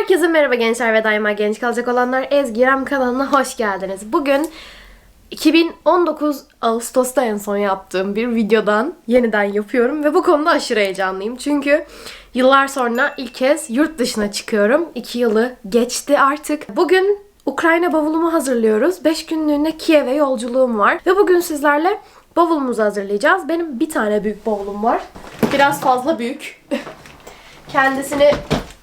Herkese merhaba gençler ve daima genç kalacak olanlar Ezgi kanalına hoş geldiniz. Bugün 2019 Ağustos'ta en son yaptığım bir videodan yeniden yapıyorum ve bu konuda aşırı heyecanlıyım. Çünkü yıllar sonra ilk kez yurt dışına çıkıyorum. 2 yılı geçti artık. Bugün Ukrayna bavulumu hazırlıyoruz. 5 günlüğüne Kiev'e yolculuğum var. Ve bugün sizlerle bavulumuzu hazırlayacağız. Benim bir tane büyük bavulum var. Biraz fazla büyük. Kendisini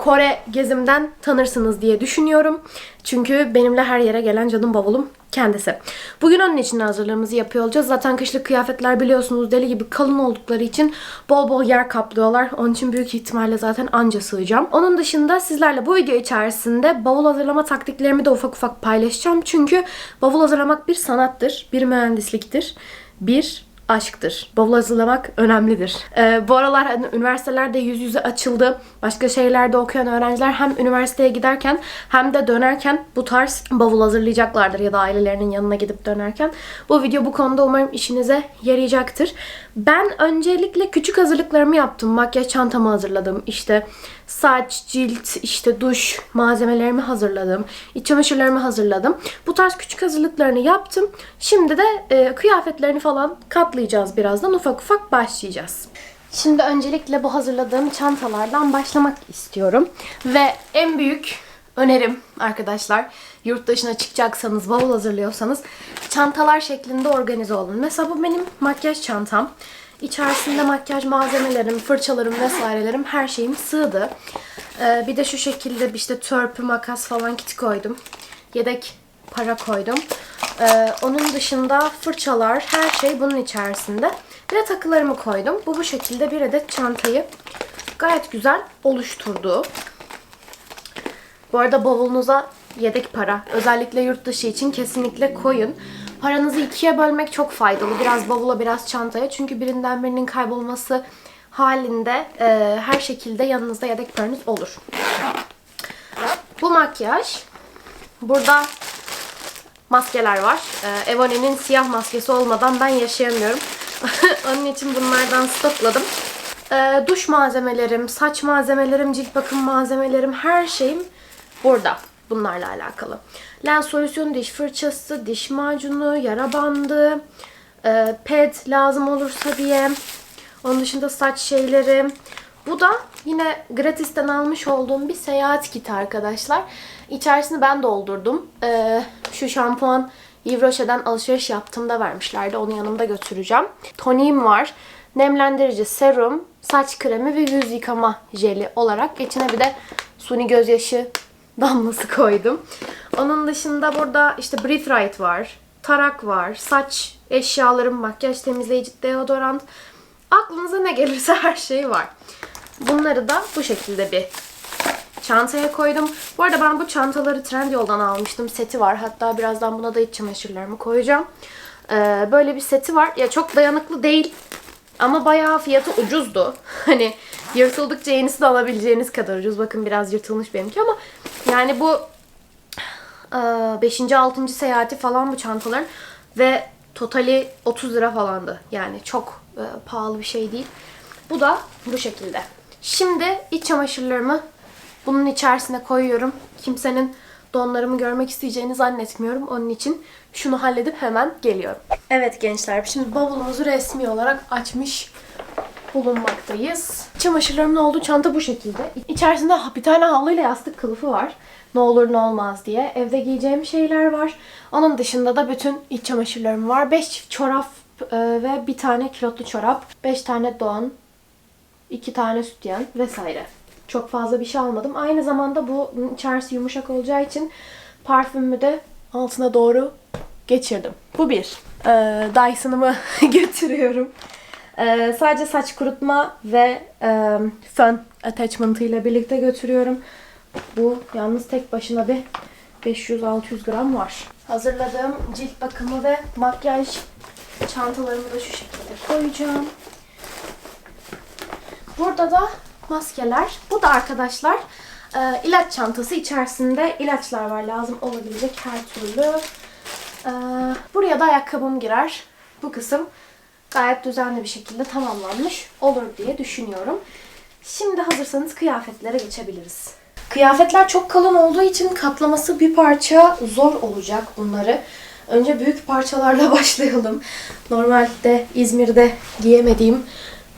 Kore gezimden tanırsınız diye düşünüyorum. Çünkü benimle her yere gelen canım bavulum kendisi. Bugün onun için hazırlığımızı yapıyor olacağız. Zaten kışlık kıyafetler biliyorsunuz deli gibi kalın oldukları için bol bol yer kaplıyorlar. Onun için büyük ihtimalle zaten anca sığacağım. Onun dışında sizlerle bu video içerisinde bavul hazırlama taktiklerimi de ufak ufak paylaşacağım. Çünkü bavul hazırlamak bir sanattır, bir mühendisliktir, bir aşktır. Bavul hazırlamak önemlidir. Ee, bu aralar hani üniversitelerde yüz yüze açıldı. Başka şehirlerde okuyan öğrenciler hem üniversiteye giderken hem de dönerken bu tarz bavul hazırlayacaklardır ya da ailelerinin yanına gidip dönerken. Bu video bu konuda umarım işinize yarayacaktır. Ben öncelikle küçük hazırlıklarımı yaptım. Makyaj çantamı hazırladım. İşte saç, cilt, işte duş malzemelerimi hazırladım. İç çamaşırlarımı hazırladım. Bu tarz küçük hazırlıklarını yaptım. Şimdi de e, kıyafetlerini falan katlayacağız birazdan. Ufak ufak başlayacağız. Şimdi öncelikle bu hazırladığım çantalardan başlamak istiyorum. Ve en büyük önerim arkadaşlar yurt dışına çıkacaksanız, bavul hazırlıyorsanız çantalar şeklinde organize olun. Mesela bu benim makyaj çantam. İçerisinde makyaj malzemelerim, fırçalarım vesairelerim her şeyim sığdı. Ee, bir de şu şekilde işte törpü, makas falan kit koydum. Yedek para koydum. Ee, onun dışında fırçalar, her şey bunun içerisinde. Bir de takılarımı koydum. Bu bu şekilde bir adet çantayı gayet güzel oluşturdu. Bu arada bavulunuza yedek para, özellikle yurt dışı için kesinlikle koyun. Paranızı ikiye bölmek çok faydalı. Biraz bavula, biraz çantaya. Çünkü birinden birinin kaybolması halinde e, her şekilde yanınızda yedek paranız olur. Bu makyaj. Burada maskeler var. E, Evoni'nin siyah maskesi olmadan ben yaşayamıyorum. Onun için bunlardan stokladım. E, duş malzemelerim, saç malzemelerim, cilt bakım malzemelerim, her şeyim burada. Bunlarla alakalı. Lens solüsyon, diş fırçası, diş macunu, yara bandı, e, ped lazım olursa diye. Onun dışında saç şeyleri. Bu da yine gratisten almış olduğum bir seyahat kiti arkadaşlar. İçerisini ben doldurdum. E, şu şampuan Yves Rocher'den alışveriş yaptığımda vermişlerdi. Onu yanımda götüreceğim. Toniğim var. Nemlendirici serum, saç kremi ve yüz yıkama jeli olarak. İçine bir de suni gözyaşı damlası koydum. Onun dışında burada işte Breathe Right var. Tarak var. Saç eşyalarım, makyaj temizleyici, deodorant. Aklınıza ne gelirse her şey var. Bunları da bu şekilde bir çantaya koydum. Bu arada ben bu çantaları Trendyol'dan almıştım. Seti var. Hatta birazdan buna da iç çamaşırlarımı koyacağım. Ee, böyle bir seti var. Ya çok dayanıklı değil. Ama bayağı fiyatı ucuzdu. Hani yırtıldıkça yenisi de alabileceğiniz kadar ucuz. Bakın biraz yırtılmış benimki ama yani bu 5. 6. seyahati falan bu çantaların ve totali 30 lira falandı. Yani çok e, pahalı bir şey değil. Bu da bu şekilde. Şimdi iç çamaşırlarımı bunun içerisine koyuyorum. Kimsenin donlarımı görmek isteyeceğini zannetmiyorum. Onun için şunu halledip hemen geliyorum. Evet gençler şimdi bavulumuzu resmi olarak açmış bulunmaktayız. Çamaşırlarımın olduğu çanta bu şekilde. İçerisinde bir tane havluyla yastık kılıfı var. Ne olur ne olmaz diye. Evde giyeceğim şeyler var. Onun dışında da bütün iç çamaşırlarım var. 5 çift çorap e, ve bir tane kilotlu çorap. 5 tane don, 2 tane sütyen vesaire. Çok fazla bir şey almadım. Aynı zamanda bu içerisi yumuşak olacağı için parfümümü de altına doğru geçirdim. Bu bir. Ee, Dyson'ımı götürüyorum. Ee, sadece saç kurutma ve e, fön attachment ile birlikte götürüyorum. Bu yalnız tek başına bir 500-600 gram var. Hazırladığım cilt bakımı ve makyaj çantalarımı da şu şekilde koyacağım. Burada da maskeler. Bu da arkadaşlar e, ilaç çantası. içerisinde ilaçlar var lazım olabilecek her türlü. E, buraya da ayakkabım girer. Bu kısım gayet düzenli bir şekilde tamamlanmış olur diye düşünüyorum. Şimdi hazırsanız kıyafetlere geçebiliriz. Kıyafetler çok kalın olduğu için katlaması bir parça zor olacak bunları. Önce büyük parçalarla başlayalım. Normalde İzmir'de giyemediğim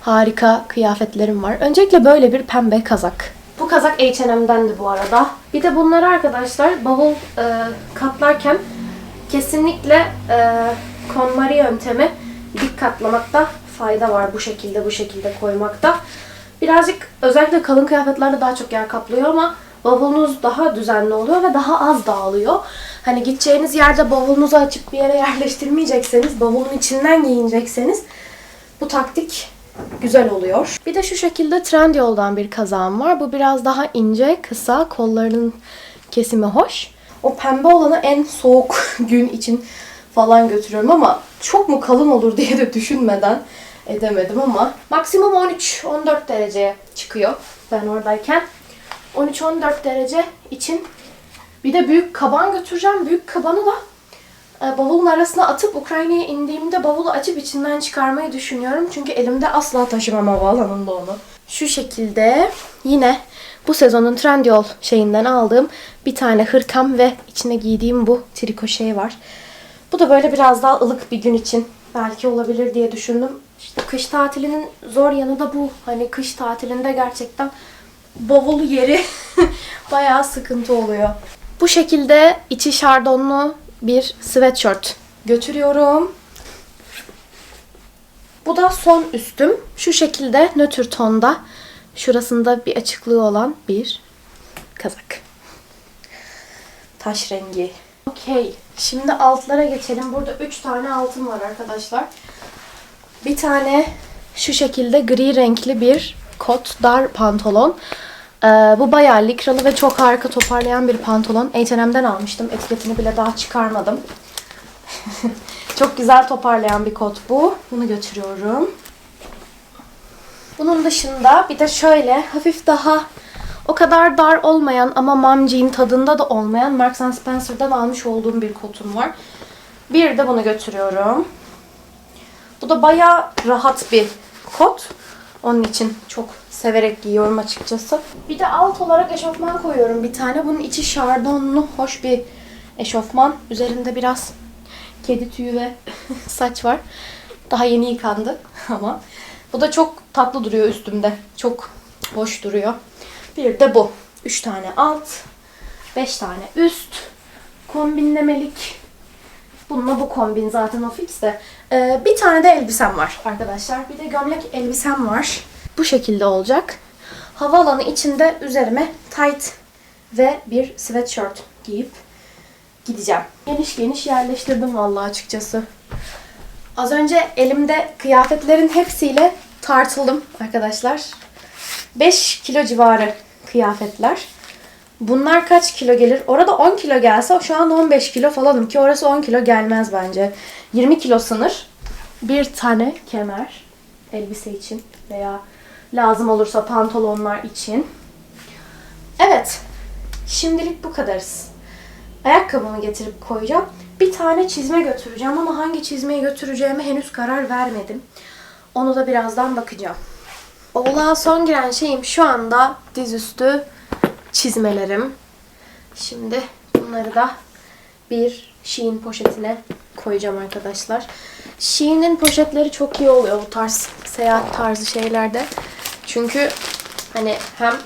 harika kıyafetlerim var. Öncelikle böyle bir pembe kazak. Bu kazak H&M'dendi bu arada. Bir de bunları arkadaşlar bavul e, katlarken kesinlikle e, KonMari yöntemi dik katlamakta fayda var bu şekilde bu şekilde koymakta. Birazcık özellikle kalın kıyafetlerde daha çok yer kaplıyor ama bavulunuz daha düzenli oluyor ve daha az dağılıyor. Hani gideceğiniz yerde bavulunuzu açıp bir yere yerleştirmeyecekseniz, bavulun içinden giyinecekseniz bu taktik güzel oluyor. Bir de şu şekilde Trendyol'dan bir kazağım var. Bu biraz daha ince, kısa, kollarının kesimi hoş. O pembe olanı en soğuk gün için falan götürüyorum ama çok mu kalın olur diye de düşünmeden edemedim ama maksimum 13-14 dereceye çıkıyor ben oradayken. 13-14 derece için bir de büyük kaban götüreceğim. Büyük kabanı da bavulun arasına atıp Ukrayna'ya indiğimde bavulu açıp içinden çıkarmayı düşünüyorum. Çünkü elimde asla taşımam havaalanında onu. Şu şekilde yine bu sezonun Trendyol şeyinden aldığım bir tane hırkam ve içine giydiğim bu triko şey var. Bu da böyle biraz daha ılık bir gün için belki olabilir diye düşündüm. İşte kış tatilinin zor yanı da bu. Hani kış tatilinde gerçekten bavul yeri bayağı sıkıntı oluyor. Bu şekilde içi şardonlu bir sweatshirt götürüyorum. Bu da son üstüm. Şu şekilde nötr tonda şurasında bir açıklığı olan bir kazak. Taş rengi. Okey. Şimdi altlara geçelim. Burada 3 tane altın var arkadaşlar. Bir tane şu şekilde gri renkli bir kot, dar pantolon. Ee, bu bayağı likralı ve çok harika toparlayan bir pantolon. H&M'den almıştım. Etiketini bile daha çıkarmadım. çok güzel toparlayan bir kot bu. Bunu götürüyorum. Bunun dışında bir de şöyle hafif daha o kadar dar olmayan ama mom jean tadında da olmayan Marks Spencer'dan almış olduğum bir kotum var. Bir de bunu götürüyorum. Bu da bayağı rahat bir kot. Onun için çok severek giyiyorum açıkçası. Bir de alt olarak eşofman koyuyorum bir tane. Bunun içi şardonlu hoş bir eşofman. Üzerinde biraz kedi tüyü ve saç var. Daha yeni yıkandı ama. Bu da çok tatlı duruyor üstümde. Çok hoş duruyor. Bir de bu. 3 tane alt, 5 tane üst. Kombinlemelik. Bununla bu kombin zaten o fix de. Ee, bir tane de elbisem var arkadaşlar. Bir de gömlek elbisem var. Bu şekilde olacak. Havaalanı içinde üzerime tight ve bir sweatshirt giyip gideceğim. Geniş geniş yerleştirdim vallahi açıkçası. Az önce elimde kıyafetlerin hepsiyle tartıldım arkadaşlar. 5 kilo civarı kıyafetler. Bunlar kaç kilo gelir? Orada 10 kilo gelse şu an 15 kilo falanım ki orası 10 kilo gelmez bence. 20 kilo sınır. Bir tane kemer elbise için veya lazım olursa pantolonlar için. Evet. Şimdilik bu kadarız. Ayakkabımı getirip koyacağım. Bir tane çizme götüreceğim ama hangi çizmeyi götüreceğime henüz karar vermedim. Onu da birazdan bakacağım. Oğlağa son giren şeyim şu anda dizüstü çizmelerim. Şimdi bunları da bir Shein poşetine koyacağım arkadaşlar. Shein'in poşetleri çok iyi oluyor bu tarz seyahat tarzı şeylerde. Çünkü hani hem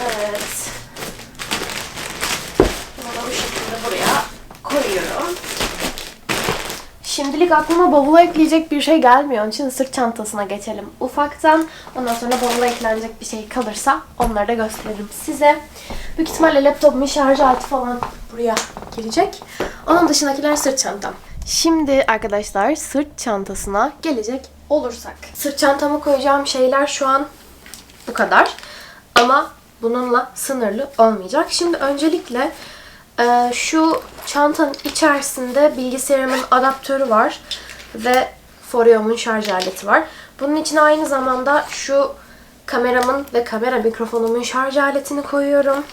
evet bunu da bu şekilde buraya koyuyorum. Şimdilik aklıma bavula ekleyecek bir şey gelmiyor. Onun için sırt çantasına geçelim ufaktan. Ondan sonra bavula eklenecek bir şey kalırsa onları da gösteririm size. Büyük ihtimalle laptopumun şarj aleti falan buraya girecek. Onun dışındakiler sırt çantam. Şimdi arkadaşlar sırt çantasına gelecek olursak. Sırt çantama koyacağım şeyler şu an bu kadar. Ama bununla sınırlı olmayacak. Şimdi öncelikle ee, şu çantanın içerisinde bilgisayarımın adaptörü var ve Forio'mun şarj aleti var. Bunun için aynı zamanda şu kameramın ve kamera mikrofonumun şarj aletini koyuyorum.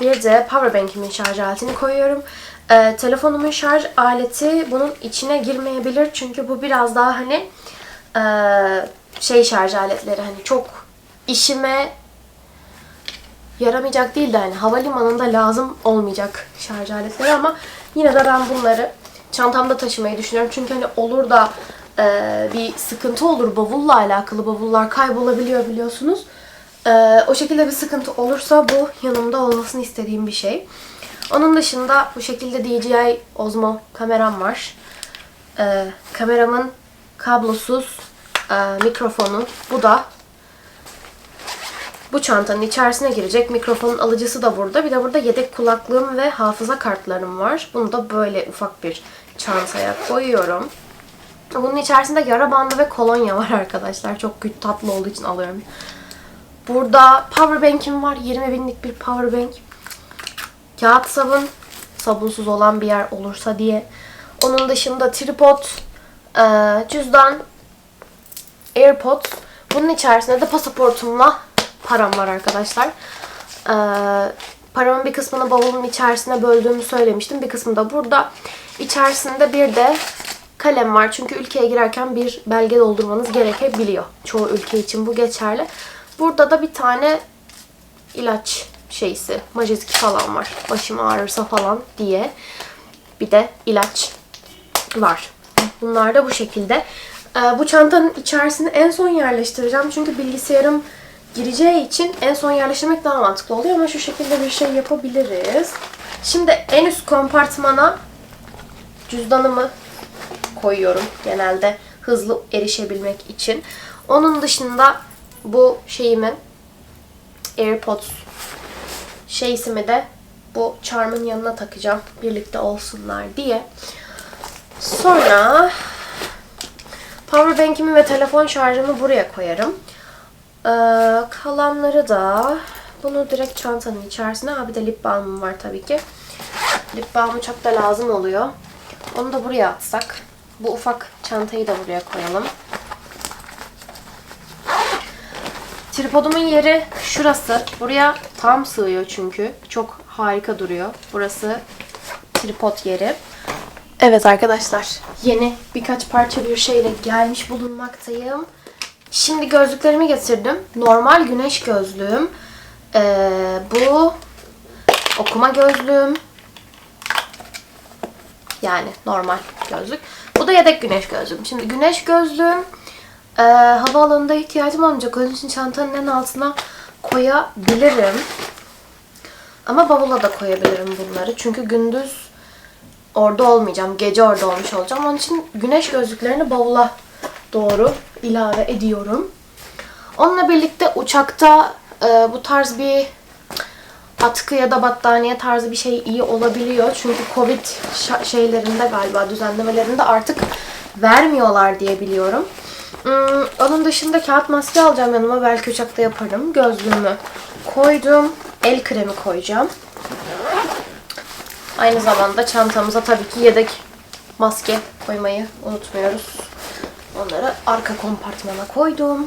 Bir de powerbank'imin şarj aletini koyuyorum. Ee, telefonumun şarj aleti bunun içine girmeyebilir çünkü bu biraz daha hani e, şey şarj aletleri hani çok işime yaramayacak değil de hani havalimanında lazım olmayacak şarj aletleri ama yine de ben bunları çantamda taşımayı düşünüyorum. Çünkü hani olur da e, bir sıkıntı olur bavulla alakalı bavullar kaybolabiliyor biliyorsunuz. E, o şekilde bir sıkıntı olursa bu yanımda olmasını istediğim bir şey. Onun dışında bu şekilde DJI Osmo kameram var. E, kameramın kablosuz e, mikrofonu. Bu da bu çantanın içerisine girecek. Mikrofonun alıcısı da burada. Bir de burada yedek kulaklığım ve hafıza kartlarım var. Bunu da böyle ufak bir çantaya koyuyorum. Bunun içerisinde yara bandı ve kolonya var arkadaşlar. Çok güç tatlı olduğu için alıyorum. Burada powerbank'im var. 20 binlik bir powerbank. Kağıt sabun. Sabunsuz olan bir yer olursa diye. Onun dışında tripod, cüzdan, AirPods. Bunun içerisinde de pasaportumla param var arkadaşlar. Ee, paramın bir kısmını bavulun içerisine böldüğümü söylemiştim. Bir kısmı da burada. İçerisinde bir de kalem var. Çünkü ülkeye girerken bir belge doldurmanız gerekebiliyor. Çoğu ülke için bu geçerli. Burada da bir tane ilaç şeysi, majestiki falan var. Başım ağrırsa falan diye. Bir de ilaç var. Bunlar da bu şekilde. Ee, bu çantanın içerisine en son yerleştireceğim. Çünkü bilgisayarım gireceği için en son yerleştirmek daha mantıklı oluyor ama şu şekilde bir şey yapabiliriz. Şimdi en üst kompartmana cüzdanımı koyuyorum genelde hızlı erişebilmek için. Onun dışında bu şeyimi AirPods şeysimi de bu charm'ın yanına takacağım. Birlikte olsunlar diye. Sonra powerbank'imi ve telefon şarjımı buraya koyarım. Ee, kalanları da bunu direkt çantanın içerisine. Ha bir de lip balmım var tabii ki. Lip balmı çok da lazım oluyor. Onu da buraya atsak. Bu ufak çantayı da buraya koyalım. Tripodumun yeri şurası. Buraya tam sığıyor çünkü. Çok harika duruyor. Burası tripod yeri. Evet arkadaşlar. Yeni birkaç parça bir şeyle gelmiş bulunmaktayım. Şimdi gözlüklerimi getirdim. Normal güneş gözlüğüm. Ee, bu okuma gözlüğüm. Yani normal gözlük. Bu da yedek güneş gözlüğüm. Şimdi güneş gözlüğüm e, havaalanında ihtiyacım olmayacak. Onun için çantanın en altına koyabilirim. Ama bavula da koyabilirim bunları. Çünkü gündüz orada olmayacağım. Gece orada olmuş olacağım. Onun için güneş gözlüklerini bavula doğru ilave ediyorum. Onunla birlikte uçakta e, bu tarz bir atkı ya da battaniye tarzı bir şey iyi olabiliyor. Çünkü Covid şeylerinde galiba düzenlemelerinde artık vermiyorlar diye biliyorum. Hmm, onun dışında kağıt maske alacağım yanıma. Belki uçakta yaparım. Gözlüğümü koydum. El kremi koyacağım. Aynı zamanda çantamıza tabii ki yedek maske koymayı unutmuyoruz. Onları arka kompartmana koydum.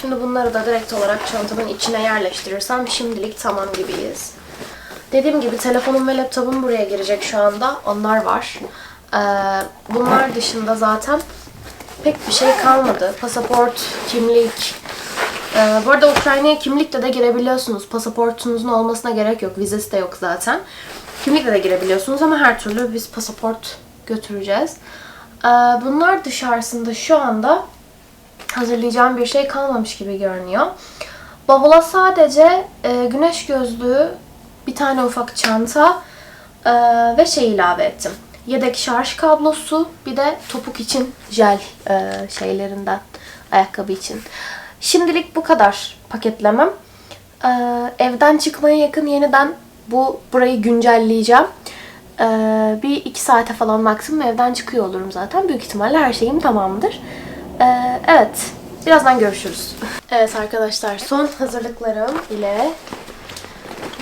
Şimdi bunları da direkt olarak çantamın içine yerleştirirsem şimdilik tamam gibiyiz. Dediğim gibi telefonum ve laptopum buraya girecek şu anda. Onlar var. Ee, bunlar dışında zaten pek bir şey kalmadı. Pasaport, kimlik. Ee, bu arada Ukrayna'ya kimlikle de girebiliyorsunuz. Pasaportunuzun olmasına gerek yok. Vizesi de yok zaten. Kimlikle de girebiliyorsunuz ama her türlü biz pasaport götüreceğiz. Ee, bunlar dışarısında şu anda hazırlayacağım bir şey kalmamış gibi görünüyor. Bavula sadece e, güneş gözlüğü, bir tane ufak çanta e, ve şey ilave ettim. Yedek şarj kablosu, bir de topuk için jel e, şeylerinden, ayakkabı için. Şimdilik bu kadar paketlemem. Evden çıkmaya yakın yeniden bu burayı güncelleyeceğim. E, bir iki saate falan maksimum evden çıkıyor olurum zaten. Büyük ihtimalle her şeyim tamamdır. Ee, evet. Birazdan görüşürüz. Evet arkadaşlar son hazırlıklarım ile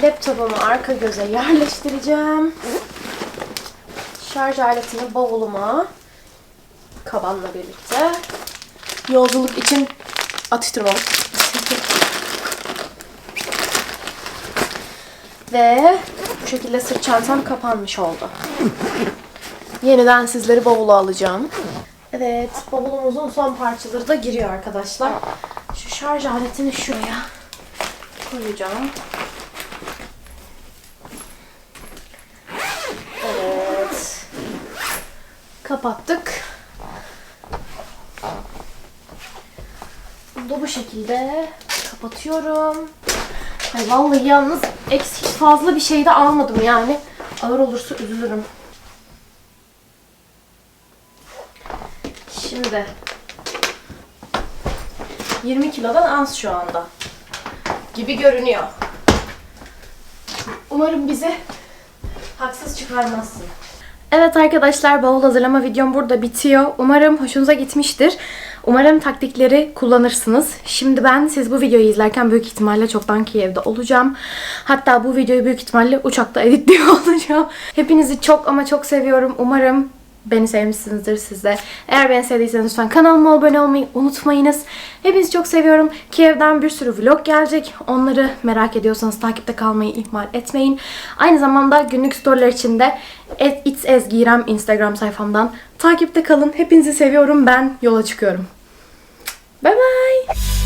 laptopumu arka göze yerleştireceğim. Şarj aletini bavuluma kabanla birlikte yolculuk için atıştırmam. Ve bu şekilde sırt çantam kapanmış oldu. Yeniden sizleri bavula alacağım. Evet, bavulumuzun son parçaları da giriyor arkadaşlar. Şu şarj aletini şuraya koyacağım. Evet. Kapattık. Bunu da bu şekilde kapatıyorum. Ay vallahi yalnız eksik fazla bir şey de almadım yani. Ağır olursa üzülürüm. Şimdi 20 kilodan az şu anda. Gibi görünüyor. Umarım bizi haksız çıkarmazsın. Evet arkadaşlar bavul hazırlama videom burada bitiyor. Umarım hoşunuza gitmiştir. Umarım taktikleri kullanırsınız. Şimdi ben siz bu videoyu izlerken büyük ihtimalle çoktan Kiev'de olacağım. Hatta bu videoyu büyük ihtimalle uçakta editliyor olacağım. Hepinizi çok ama çok seviyorum. Umarım beni sevmişsinizdir siz de. Eğer beni sevdiyseniz lütfen kanalıma abone olmayı unutmayınız. Hepinizi çok seviyorum. Kiev'den bir sürü vlog gelecek. Onları merak ediyorsanız takipte kalmayı ihmal etmeyin. Aynı zamanda günlük storyler için de It's Ezgi İrem Instagram sayfamdan takipte kalın. Hepinizi seviyorum. Ben yola çıkıyorum. Bye bye.